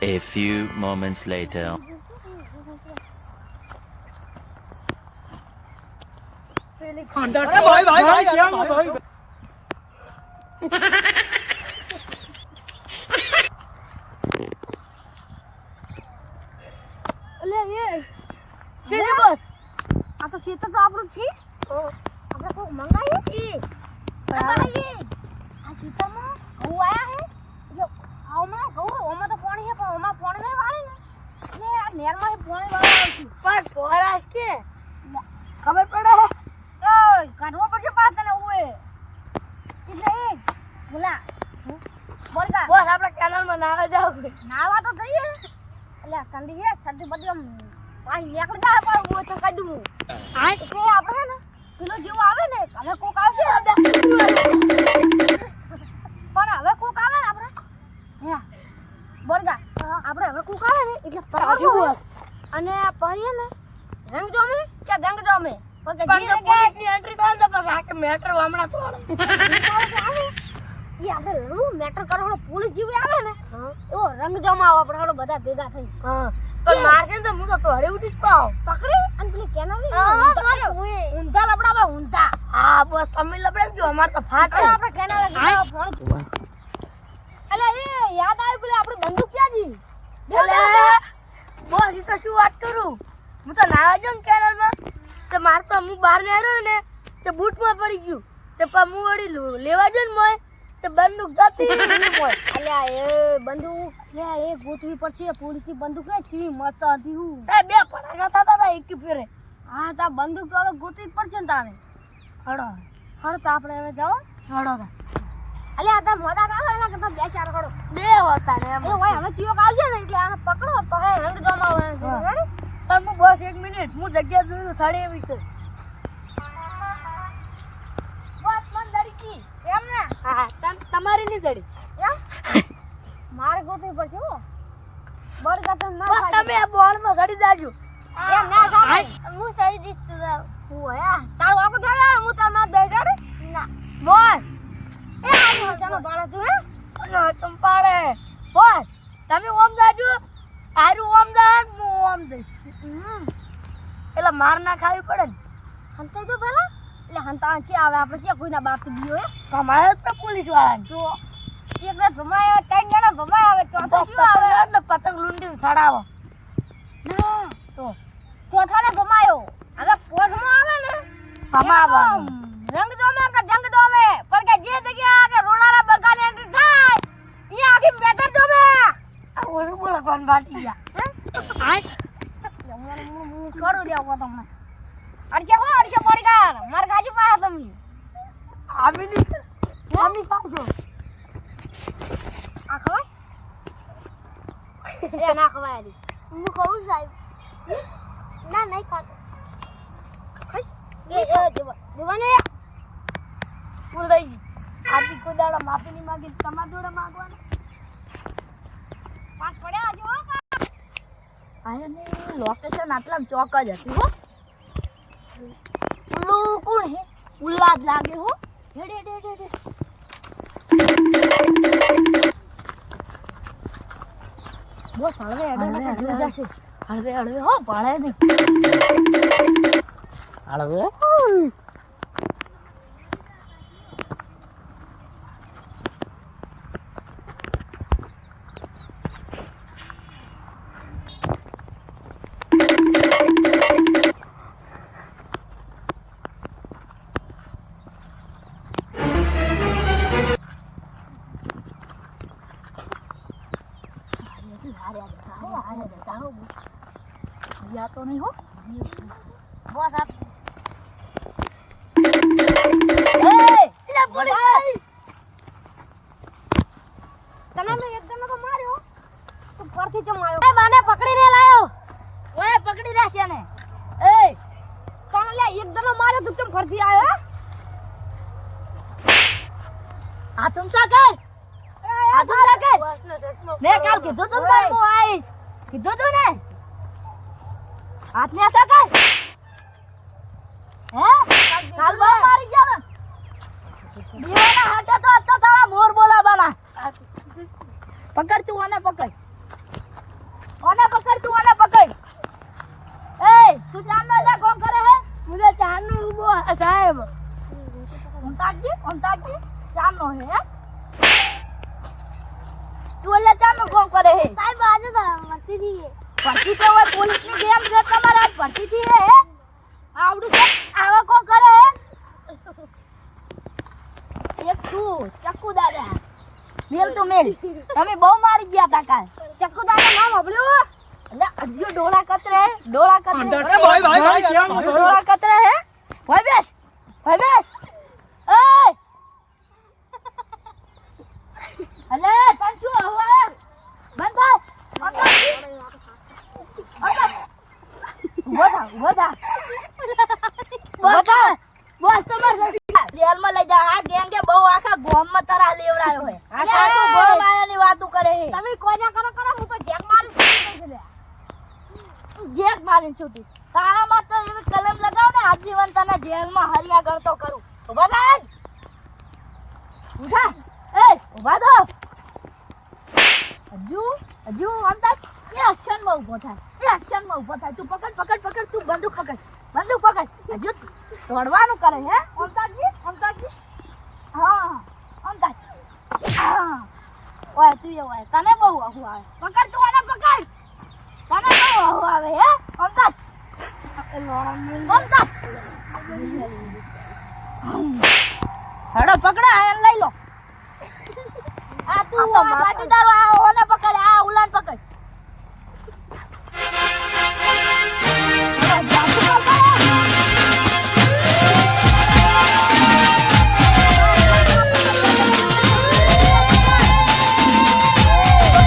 A few moments later. પેલી અરે ભાઈ ભાઈ ભાઈ ક્યાં ગયો ભાઈ અલે એ શેરી બસ આ તો શેતર તો આપણું છે આપણે કોક મંગાવીએ એ મંગાવીએ આ શેતરમાં ઘઉં આયા હે જો આમાં ઘઉં ઓમાં તો પાણી છે પણ ઓમાં પાણી નહીં વાળે ને એટલે આ નેરમાં માં પાણી વાળવા આવશું પણ પોરાશ કે? ખબર પડે? હે ઓય કાઢવો પડશે પાત ને ઉએ એટલે એ બોલા બોલકા બોસ આપણે કેનલમાં નાવા જાવ નાવા તો થઈએ એટલે ઠંડી છે ઠંડી બધી આમ પાણી નીકળી જાય પણ હું તો કહી દઉં. હું આપણે ને પેલો જેવો આવે ને હવે કોક આવે. પકડવું હોય. અને પછી ને રંગ જોમે કે દંગ જોમે? પણ પોલીસની એન્ટ્રી થાય ને તો પછી આખે મેટર હમણાં તો ઈ આપણે લડવું મેટર કરવાનો પોલીસ જીવ આવે ને એવો રંગ જમાવો આપણે બધા ભેગા થઈ પણ મારશે ને તો હું તો તોડે ઉઠીશ પાવ. પકડી? અને પેલી કેનાલ ઊંધા લબડાવા ઊંધા હા બસ તમે લબડાવજો અમાર તો ફાટ. આપણે કેનાલ ફોન અલે એ યાદ આવ્યું પેલી આપણી બંદૂક ક્યાં જી શું વાત કરું? હું તો નાવા જો ને કેનાલમાં તે માર તો હું બહાર ને આવ્યો ને, તે બૂટમાં પડી ગયું. તે પા હું વળી લેવા જો ને મોય, તે બંદૂક જતી મોય. અલ્યા, એ બંદૂક લે એ ગોતવી પડશે. પોલીસની બંદૂક ને ચીવી મસ્ત હતી હું. સાહેબ, બે પડાકા થતા હતા, એક ફેરે. હા, તા બંદૂક તો હવે ગોતવી જ પડશે ને તારે. હડો હડો તો આપણે હવે જાઓ. તા અલ્યા, આ મોદા આવે એના કરતા બે, ચાર બે હોતા ને એ હોય હવે ચિયોક આવશે ને એટલે આને પકડો પકડે રંગ પણ હું બસ એક મિનિટ હું જગ્યા જોયું સાડી એવી છે. તમારી ની દડી. મારે ગોતવી પડશે હો. બોલ કા ના તમે બોલમાં સડી જાજો. એમ ના જાય હું સડી દીસ તું હું તારું આખું હું તારમાં દઈ જાડે ના. બોસ. એ આની હજાનો બાળા તું હે? ના ચંપાડે બોસ તમે ઓમ જાજો. આરું ઓમ જાન હું ઓમ જઈશ. એટલે માર ના ખાવી પડે ને? હંતાઈ દો પેલા. એટલે હંતા ચે આવે? આપણે ચે કોઈના બાપ બીયો હે? તમારે તો પોલીસવાળા જો એક ને ભમાય ત્રણ જણા ભમાય આવે ચોથો શું આવે? ને પતંગ લૂંટીને સડાવો. ના. તો. ચોથા ને ભમાયો. હવે પોસમાં આવે ને? ભમાવાનો. રંગ દોમે કે જંગ દોમે પણ કે જે જગ્યા કે રોડારા બગાને એન્ટ્રી થાય ઈ આખી મેટર દોમે આ ઓછું બાટી ગયા હે? છોડું દેવો તમને અડશે હો અડશે પડગાર માર ગાજી પાયા તમે આમી ની આમી ખાજો આ ખવાય? એ ના ખવાય આલી હું કહું સાહેબ. ના નહીં ખાતો. ખાઈશ? એ એ દેવા દેવા ને ફૂલ દઈ આજી કોઈ દાડા માફી ની માંગી તમારા જોડે માંગવાના પાસ પડ્યા આજે હો આયાની લોકેશન આટલા ચોક જ હતી હો. ઉલ્લુ કોણ હે? ઉલ્લા જ લાગે હો. હેડે હેડે હેડે બસ હળવે હેડે ને જોઈ જશે હળવે. હળવે હો પાળે નહીં હળવે? યા તો નહીં હો. બસ આપ. તને મેં એક જણો તો માર્યો. તું ફરથી ચમ આવ્યો? એ બાને પકડીને લાયો. ઓય પકડી રાખ્યા ને એ. તને લે એક જણો માર્યો તું ચમ ફરથી આવ્યો આ તુમ સા કર? આ તુમ સા કર? મેં કાલ કીધું તું તને હું આવીશ. કીધું તું ને? હાથ ને આસા કર હે? કાલ બા મારી ગયા ને. દીવાના હાથે તો તો તારા મોર બોલાવાના. પકડ તું આને પકડ. ઓને પકડ તું ઓને પકડ? એ તું ચાંદ જા કોણ કરે હે? મુરે ચાંદ નો ઊભો સાહેબ. ઓંતાજી ઓંતાજી ચાંદ નો હે તું એટલે ચાંદ નો કોણ કરે હે? સાહેબ આજે મતી દીએ ભરતી તો હવે પોલીસની ગેમ છે તમારે આજ ભરતી થી હે? હે? આવડું છે આવા કોણ કરે. હે એક તું ચક્કુ દાદા. મેલ તો મેલ. તમે બહુ મારી ગયા તા કાલ. ચક્કુ દાદા નામ હબળ્યું અને અડ્યો ડોળા કતરે ડોળા કતરે. અરે ભાઈ ભાઈ ભાઈ કેમ ડોળા કતરે હે? ભાઈ બેસ ભાઈ બેસ. એય અલે તન શું હવે બંધ થા અંદર ઊભો થા ઊભો થા ઊભો થા બોસ તમાર જેલમાં લઈ જા આ ગેંગે બહુ આખા ગોમમાં તરા લેવડાયો હે આ સાચું ગોમ આયાની વાતો કરે હે તમે કોઈ ના કરો કરો હું તો જેક મારી છૂટી ગઈ છે લે. જેક મારીને છૂટી તારામાં તો એવી કલમ લગાવ ને આજીવન હરિયા ગણતો કરું. ઊભા થાય ઉઠા એ ઊભા તો હજુ હજુ અંતર એ એક્શનમાં ઊભો થાય એ એક્શનમાં ઊભો થાય તું પકડ પકડ પકડ. તું બંદૂક પકડ. બંદૂક પકડ. હજુ દોડવાનું કરે હે? અમતાજી અમતાજી હા અમતાજ હા. ઓય, તું એ ઓય. તને બહુ આવું આવે. પકડ તને બહુ આહુ આવે હે અમતાજ અમતાજ હેડો પકડો લઈ લો. આ તું આ પાટીદાર આ ઉલાન પકડ.